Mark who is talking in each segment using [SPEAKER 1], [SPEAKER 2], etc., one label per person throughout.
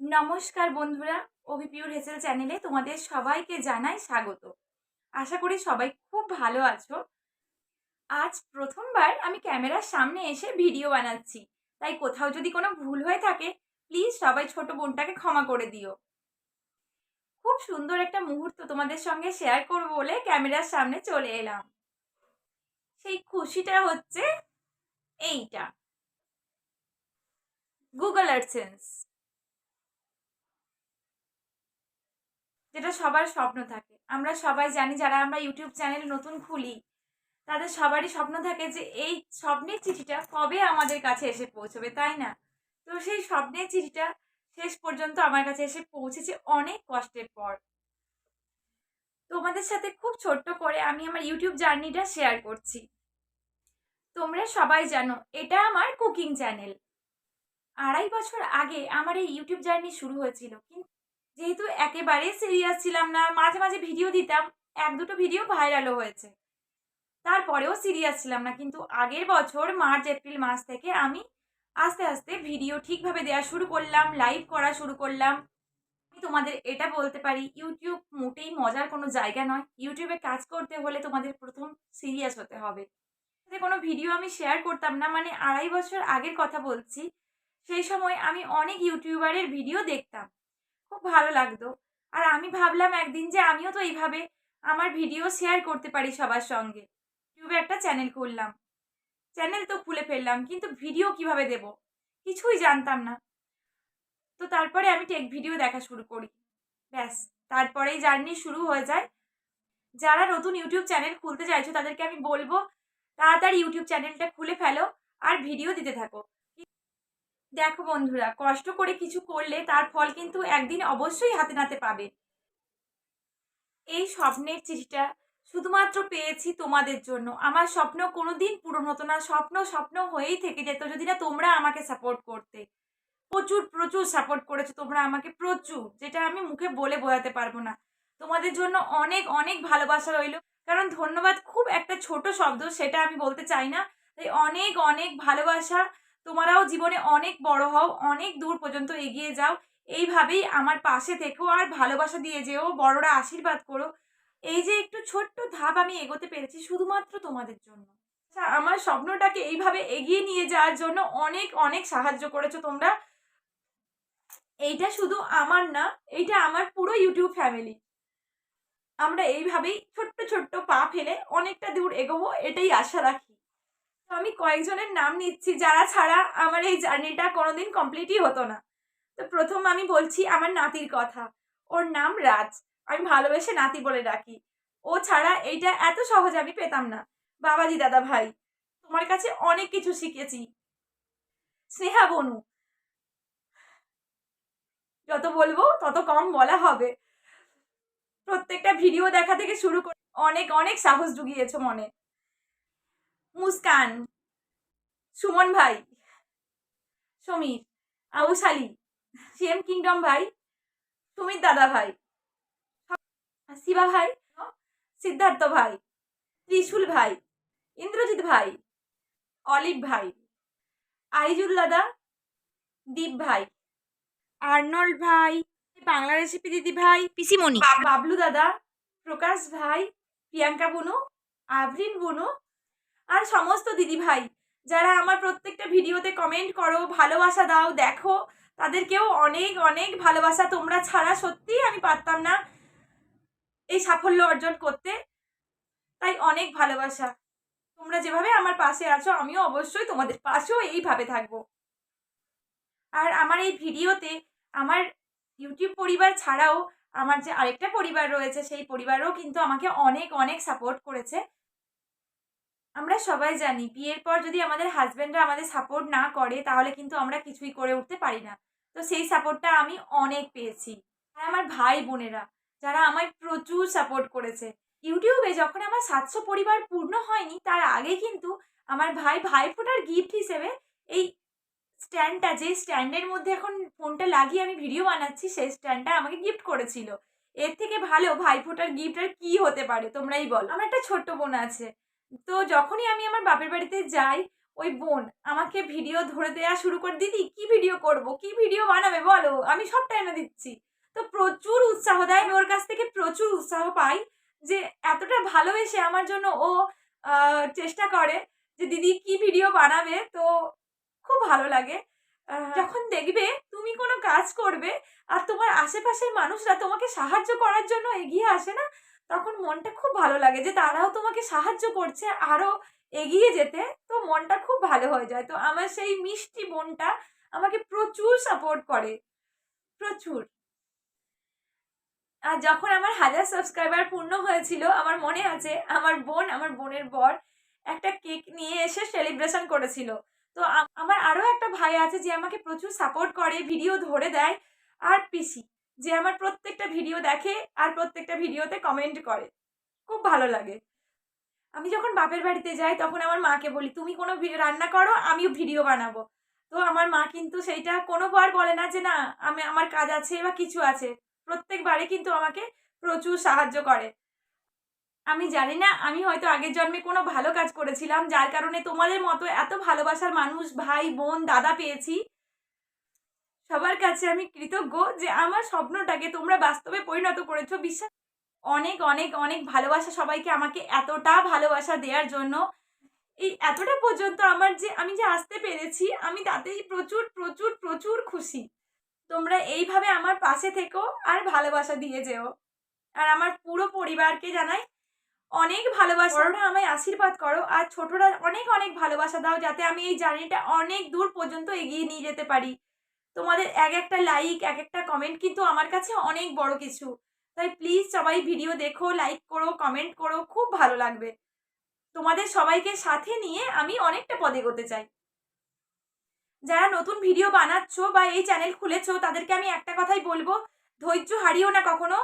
[SPEAKER 1] নমস্কার বন্ধুরা অভি পিওর হেসেল চ্যানেলে তোমাদের সবাইকে জানাই স্বাগত। আশা করি সবাই খুব ভালো আছো। আজ প্রথমবার আমি ক্যামেরার সামনে এসে ভিডিও বানাচ্ছি। তাই কোথাও যদি কোনো ভুল হয়ে থাকে প্লিজ সবাই ছোট বোনটাকে ক্ষমা করে দিও। খুব সুন্দর একটা মুহূর্ত তোমাদের সঙ্গে শেয়ার করব বলে ক্যামেরার সামনে চলে এলাম। সেই খুশিটা হচ্ছে এইটা। গুগল আর্সেন্স যেটা সবার স্বপ্ন থাকে। আমরা সবাই জানি, যারা আমরা ইউটিউব চ্যানেল নতুন খুলি, তাদের সবারই স্বপ্ন থাকে যে এই স্বপ্নের চিঠিটা কবে আমাদের কাছে এসে পৌঁছবে, তাই না? তো সেই স্বপ্নের চিঠিটা শেষ পর্যন্ত আমার কাছে এসে পৌঁছেছে অনেক কষ্টের পর। তোমাদের সাথে খুব ছোট্ট করে আমি আমার ইউটিউব জার্নিটা শেয়ার করছি। তোমরা সবাই জানো, এটা আমার কুকিং চ্যানেল। আড়াই বছর আগে আমার এই ইউটিউব জার্নি শুরু হয়েছিল, কিন্তু যেহেতু একেবারে সিরিয়াস ছিলাম না মাঝে মাঝে ভিডিও দিতাম, এক দুটো ভিডিও ভাইরালও হয়েছে। তারপরেও সিরিয়াস ছিলাম না, কিন্তু আগের বছর মার্চ, এপ্রিল মাস থেকে আমি আস্তে আস্তে ভিডিও ঠিকভাবে দেওয়া শুরু করলাম লাইভ করা শুরু করলাম। আমি তোমাদের এটা বলতে পারি ইউটিউব মোটেই মজার কোনো জায়গা নয়। ইউটিউবে কাজ করতে হলে তোমাদের প্রথম সিরিয়াস হতে হবে। যে কোনো ভিডিও আমি শেয়ার করতাম না মানে আড়াই বছর আগের কথা বলছি। সেই সময় আমি অনেক ইউটিউবারের ভিডিও দেখতাম। খুব ভালো লাগতো। আর আমি ভাবলাম একদিন যে আমিও তো এইভাবে আমার ভিডিও শেয়ার করতে পারি সবার সঙ্গে। ইউটিউবে একটা চ্যানেল খুললাম। চ্যানেল তো খুলে ফেললাম, কিন্তু ভিডিও কীভাবে দেব? কিছুই জানতাম না। তো তারপরে আমি টেক ভিডিও দেখা শুরু করি। ব্যাস, তারপরেই জার্নি শুরু হয়ে যায়। যারা নতুন ইউটিউব চ্যানেল খুলতে চাইছো তাদেরকে আমি বলব, তাড়াতাড়ি ইউটিউব চ্যানেলটা খুলে ফেলো আর ভিডিও দিতে থাকো। দেখো বন্ধুরা, কষ্ট করে কিছু করলে তার ফল কিন্তু একদিন অবশ্যই হাতে নাতে পাবে। এই স্বপ্নের চিঠিটা শুধুমাত্র পেয়েছি তোমাদের জন্য। আমার স্বপ্ন কোনোদিন পূরণ হতো না, স্বপ্ন স্বপ্ন হয়েই থেকে যেত, যদি না তোমরা আমাকে সাপোর্ট করতে। প্রচুর প্রচুর সাপোর্ট করেছ তোমরা আমাকে, প্রচুর, যেটা আমি মুখে বলে বোঝাতে পারব না। তোমাদের জন্য অনেক অনেক ভালোবাসা রইল, কারণ ধন্যবাদ খুব একটা ছোট শব্দ, সেটা আমি বলতে চাই না। তাই অনেক অনেক ভালোবাসা তোমরাও জীবনে অনেক বড় হও, অনেক দূর পর্যন্ত এগিয়ে যাও। এইভাবেই আমার পাশে থেকেও আর ভালোবাসা দিয়ে যেও, বড়রা আশীর্বাদ করো। এই যে একটু ছোট্ট ধাপ আমি এগোতে পেরেছি শুধুমাত্র তোমাদের জন্য। আচ্ছা আমার স্বপ্নটাকে এইভাবে এগিয়ে নিয়ে যাওয়ার জন্য অনেক অনেক সাহায্য করেছ তোমরা। এইটা শুধু আমার না, এইটা আমার পুরো ইউটিউব ফ্যামিলি। আমরা এইভাবেই ছোট্ট ছোট্ট পা ফেলে অনেকটা দূর এগোবো, এটাই আশা রাখি। আমি কয়েকজনের নাম নিচ্ছি, যারা ছাড়া আমার এই জার্নিটা কোনোদিন কমপ্লিটই হতো না। তো প্রথম আমি বলছি আমার নাতির কথা। ওর নাম রাজ। আমি ভালোবেসে নাতি বলে ডাকি। ও ছাড়া এইটা এত সহজ আমি পেতাম না। বাবাজি দাদা ভাই, তোমার কাছে অনেক কিছু শিখেছি। স্নেহা বনু, যত বলব তত কম বলা হবে। প্রত্যেকটা ভিডিও দেখা থেকে শুরু করে অনেক অনেক সাহস জুগিয়েছো মনে। মুস্কান সুমন ভাই সমীর আউশালি সিএম কিংডম ভাই সুমিত দাদা ভাই শিবা ভাই সিদ্ধার্থ ভাই ত্রিশুল ভাই ইন্দ্রজিৎ ভাই অলিভ ভাই আইজুল দাদা দীপ ভাই আর্নল্ড ভাই বাংলা রেসিপি দিদি ভাই
[SPEAKER 2] পিসিমণি
[SPEAKER 1] বাব- বাবলু দাদা প্রকাশ ভাই প্রিয়াঙ্কা বুনু আভরিন বুনু আর সমস্ত দিদি ভাই, যারা আমার প্রত্যেকটা ভিডিওতে কমেন্ট করো, ভালোবাসা দাও, দেখো, তাদেরকেও অনেক অনেক ভালোবাসা। তোমরা ছাড়া সত্যিই আমি পারতাম না এই সাফল্য অর্জন করতে। তাই অনেক ভালোবাসা। তোমরা যেভাবে আমার পাশে আছো, আমিও অবশ্যই তোমাদের পাশেও এইভাবে থাকব। আর আমার এই ভিডিওতে আমার ইউটিউব পরিবার ছাড়াও আমার যে আরেকটা পরিবার রয়েছে, সেই পরিবারও কিন্তু আমাকে অনেক অনেক সাপোর্ট করেছে। আমরা সবাই জানি বিয়ের পর যদি আমাদের হাজব্যান্ডরা আমাদের সাপোর্ট না করে, তাহলে কিন্তু আমরা কিছুই করে উঠতে পারি না। তো সেই সাপোর্টটা আমি অনেক পেয়েছি। আর আমার ভাই বোনেরা, যারা আমায় প্রচুর সাপোর্ট করেছে। ইউটিউবে যখন আমার সাতশো পরিবার পূর্ণ হয়নি, তার আগে কিন্তু আমার ভাই ভাই ফোটার গিফট হিসেবে এই স্ট্যান্ডটা যে স্ট্যান্ডের মধ্যে এখন ফোনটা লাগিয়ে আমি ভিডিও বানাচ্ছি, সেই স্ট্যান্ডটা আমাকে গিফট করেছিল। এর থেকে ভালো ভাইফোঁটার গিফট আর কি হতে পারে, তোমরাই বলো। আমার একটা ছোট্ট বোন আছে। তো যখনই আমি আমার বাপের বাড়িতে যাই, ওই বোন আমাকে ভিডিও ধরে দেওয়া শুরু করে, দিদি, কি ভিডিও করব? কি ভিডিও বানাবে? বলো, আমি সবটা এনে দিচ্ছি। তো প্রচুর উৎসাহ দেয়। আমি ওর কাছ থেকে প্রচুর উৎসাহ পাই যে এতটা ভালোবেসে আমার জন্য ও চেষ্টা করে যে, দিদি, কি ভিডিও বানাবে? তো খুব ভালো লাগে। যখন দেখবে তুমি কোনো কাজ করবে আর তোমার আশেপাশের মানুষরা তোমাকে সাহায্য করার জন্য এগিয়ে আসে না তখন মনটা খুব ভালো লাগে যে তারাও তোমাকে সাহায্য করছে আরও এগিয়ে যেতে। তো মনটা খুব ভালো হয়ে যায়। তো আমার সেই মিষ্টি বোনটা আমাকে প্রচুর সাপোর্ট করে। প্রচুর। আর যখন আমার হাজার সাবস্ক্রাইবার পূর্ণ হয়েছিল, আমার মনে আছে আমার বোন, আমার বোনের বর একটা কেক নিয়ে এসে সেলিব্রেশন করেছিল। তো আমার আরও একটা ভাই আছে যে আমাকে প্রচুর সাপোর্ট করে ভিডিও ধরে দেয়। আর পিসি। যে আমার প্রত্যেকটা ভিডিও দেখে আর প্রত্যেকটা ভিডিওতে কমেন্ট করে। খুব ভালো লাগে। আমি যখন বাপের বাড়িতে যাই, তখন আমার মাকে বলি, তুমি কোনো রান্না করো, আমিও ভিডিও বানাবো। তো আমার মা কিন্তু সেইটা কোনোবার বলে না যে, না, আমি, আমার কাজ আছে বা কিছু আছে। প্রত্যেকবারে কিন্তু আমাকে প্রচুর সাহায্য করে। আমি জানি না, আমি হয়তো আগের জন্মে কোনো ভালো কাজ করেছিলাম, যার কারণে তোমাদের মতো এত ভালোবাসার মানুষ, ভাই, বোন, দাদা পেয়েছি। সবার কাছে আমি কৃতজ্ঞ যে আমার স্বপ্নটাকে তোমরা বাস্তবে পরিণত করেছ। বিশ্বাস, অনেক অনেক অনেক ভালোবাসা সবাইকে আমাকে এতটা ভালোবাসা দেওয়ার জন্য। এই এতটা পর্যন্ত আমার যে, আমি যে আসতে পেরেছি, আমি তাতেই প্রচুর প্রচুর প্রচুর খুশি। তোমরা এইভাবে আমার পাশে থেকো আর ভালোবাসা দিয়ে যেও। আর আমার পুরো পরিবারকে জানাই, অনেক ভালোবাসা। বড়রা আমায় আশীর্বাদ করো আর ছোটরা অনেক অনেক ভালোবাসা দাও যাতে আমি এই জার্নিটা অনেক দূর পর্যন্ত এগিয়ে নিয়ে যেতে পারি। তোমাদের এক একটা লাইক এক একটা কমেন্ট কিন্তু আমার কাছে অনেক বড় কিছু। তাই প্লিজ সবাই ভিডিও দেখো লাইক করো কমেন্ট করো, খুব ভালো লাগবে। তোমাদের সবাইকে সাথে নিয়ে আমি অনেকটা পদে এগোতে চাই। যারা নতুন ভিডিও বানাচ্ছ বা এই চ্যানেল খুলেছো, তাদেরকে আমি একটা কথাই বলব, ধৈর্য হারিও না কখনো।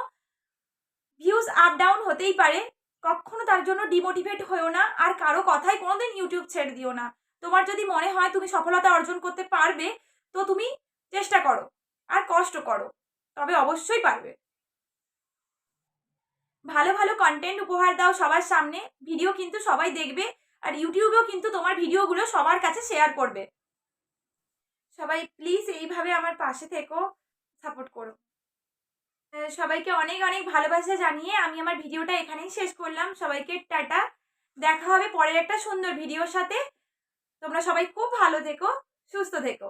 [SPEAKER 1] ভিউজ আপ ডাউন হতেই পারে, কখনো তার জন্য ডিমোটিভেট হয়েও না, আর কারও কথাই কোনোদিন ইউটিউব ছেড়ে দিও না। তোমার যদি মনে হয় তুমি সফলতা অর্জন করতে পারবে, তো তুমি চেষ্টা করো, আর কষ্ট করো, তবে অবশ্যই পারবে। ভালো ভালো কন্টেন্ট উপহার দাও সবার সামনে ভিডিও কিন্তু সবাই দেখবে, আর ইউটিউবেও কিন্তু তোমার ভিডিওগুলো সবার কাছে শেয়ার করবে। সবাই প্লিজ এইভাবে আমার পাশে থেকো সাপোর্ট করো। সবাইকে অনেক অনেক ভালোবাসা জানিয়ে আমি আমার ভিডিওটা এখানেই শেষ করলাম। সবাইকে টাটা, দেখা হবে পরের একটা সুন্দর ভিডিওর সাথে। তোমরা সবাই খুব ভালো থেকো, সুস্থ থেকো।